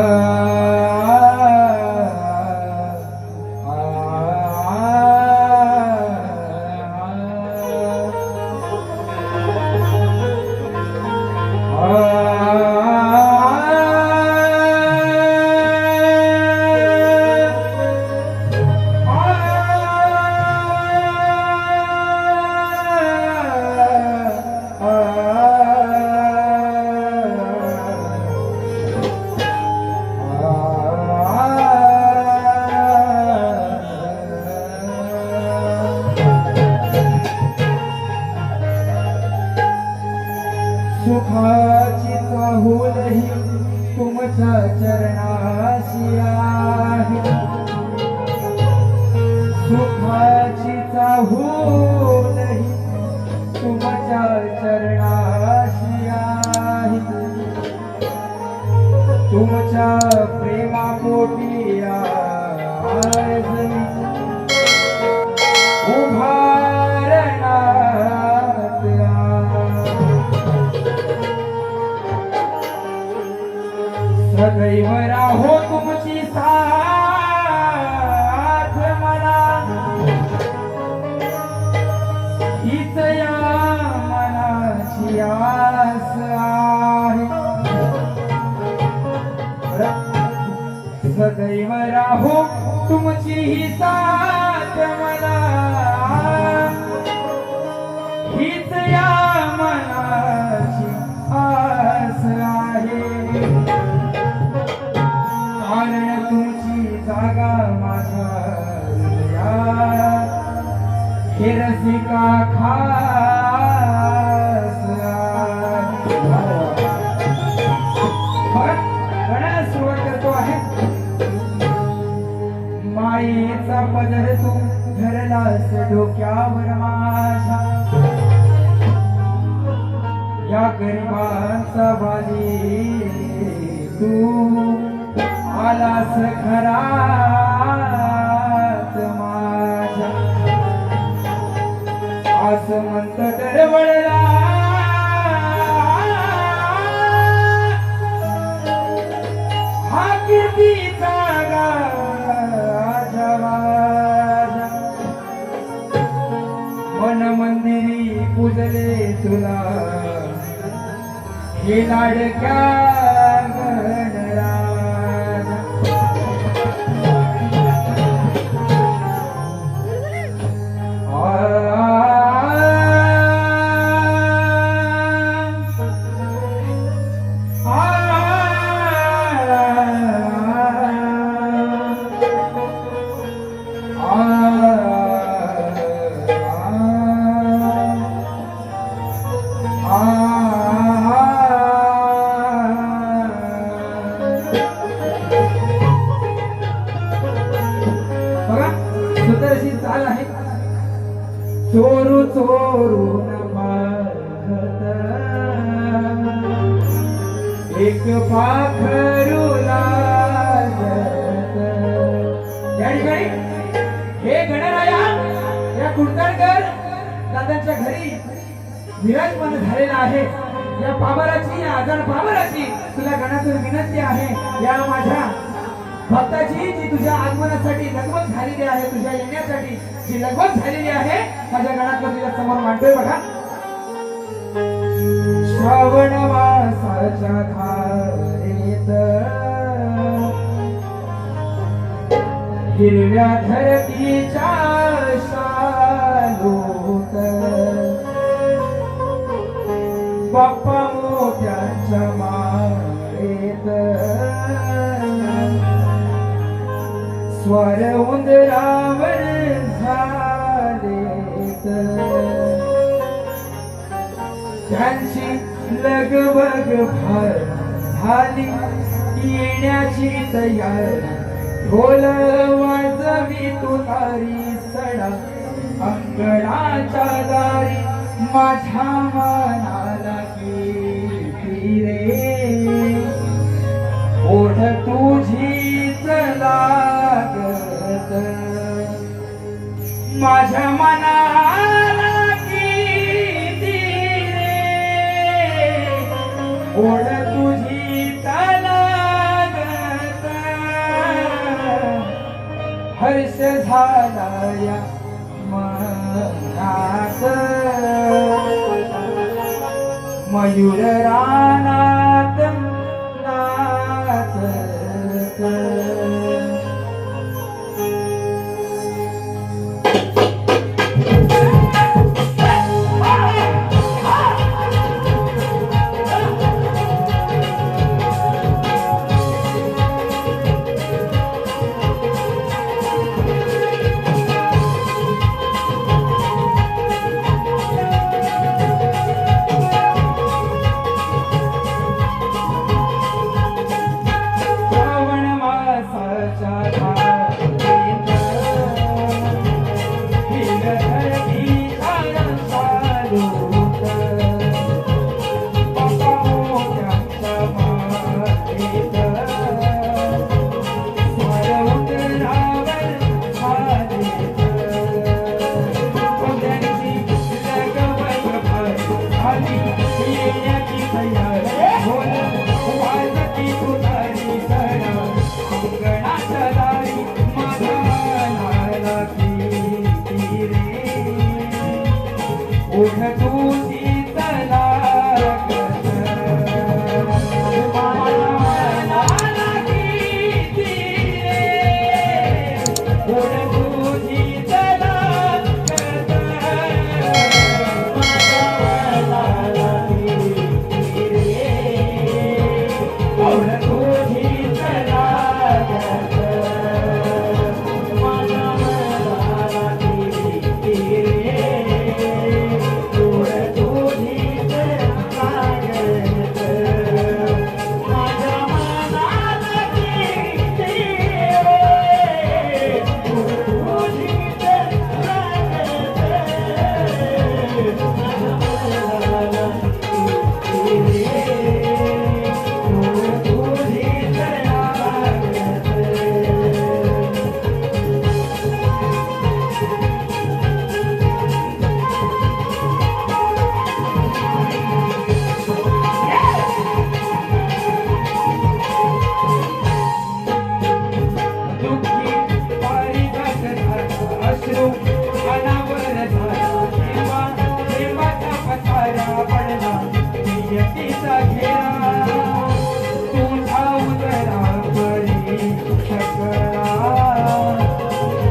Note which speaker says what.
Speaker 1: Bye. सदैव राहो तुमची साथ मला हीच या मनाची आस आहे. सदैव राहो तुमची ही साथ मला मायेचा पदर तू धरलास डोक्यावर माझ्या या गरिबांचा वाली तू आलास खरा असं दरवळला हा कीर्तीचा मन मंदिरी पूजले तुला. हे लाडक्या विराजमान झालेला आहे. या पाबराची या आजार पाबराची तुला गणातून विनंती आहे. या माझ्या भक्ताची जी तुझ्या आगमनासाठी लगबग झालेली आहे तुझ्या येण्यासाठी जी लगबग झालेली आहे माझ्या गणातलं तुझ्या समोर मांडतोय बघा. श्रावण मासाच्या धारेत हिरव्या धरतीच्या बाप्पा मोठ्याच्या माळेत. स्वर उंदरावर झालेत. त्यांची लगबग भर झाली. येण्याची तयारी ढोल वाजवी तुतारी सडा. अंगणाच्या दारी माझ्या मनाला की रे? ओढ तुझी लागत माझ्या मनाला किती रे? ओढ तुझी लागत हर्ष झाला या मयूर राणा.